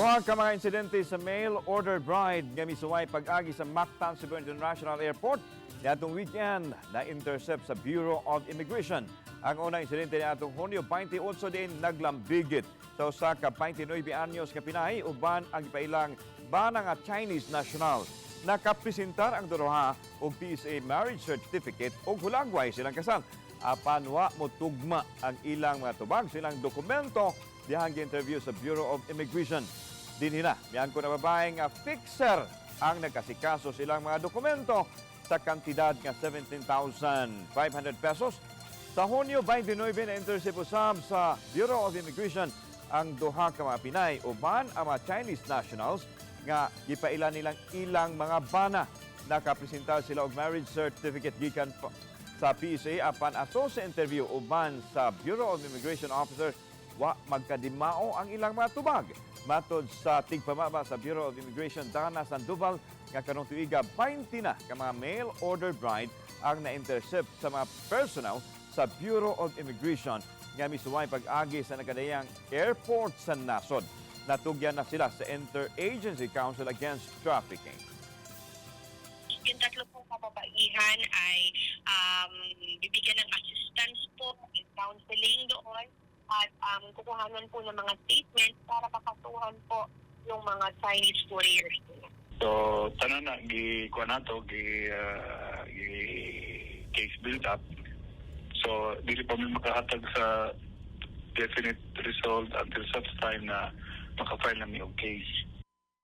Duha ka mga insidente sa mail order bride nga misuway pag-agi sa Mactan Cebu International Airport niadtong weekend na intercept sa Bureau of Immigration. Ang unang insidente ni atong Hunyo 28 din naglambigit sa usa ka 29 anyos ka Pinay uban ang ipailang bana nga Chinese national. Nakapresentar ang duha og PSA marriage certificate ug hulagway silang kasal. Apan wa mo tugma ang ilang mga tubag silang dokumento dihang interview sa Bureau of Immigration. Dinhi na, miyan ko na babae nga fixer ang nagkasikaso silang mga dokumento sa kantidad nga 17,500 pesos. Sa Hunyo 29 na intercept usab sa Bureau of Immigration ang duha ka mga Pinay uban ang mga Chinese nationals nga gipailan nilang ilang mga bana. Nakapresentar sila og marriage certificate gikan sa PSA apan ato sa interview uban sa Bureau of Immigration Officer wa magkadimao ang ilang mga tubag. Matod sa tigpamaba sa Bureau of Immigration Dana Sandoval nga kanong tuiga 20 na ka mga mail order bride ang na-intercept sa mga personnel sa Bureau of Immigration nga misuway pag-agi sa nakadayang airport sa nasod. Natugyan na sila sa Interagency Council Against Trafficking. Yung tatlo pong kababaihan ay um, bibigyan ng at um, kukuhanan po ng mga statements para makasuhan po yung mga Chinese couriers. So tanan na gi kuha nato gi ah, gi case build up. So dili pa mi makahatag sa definite result until such time na maka-file na og case.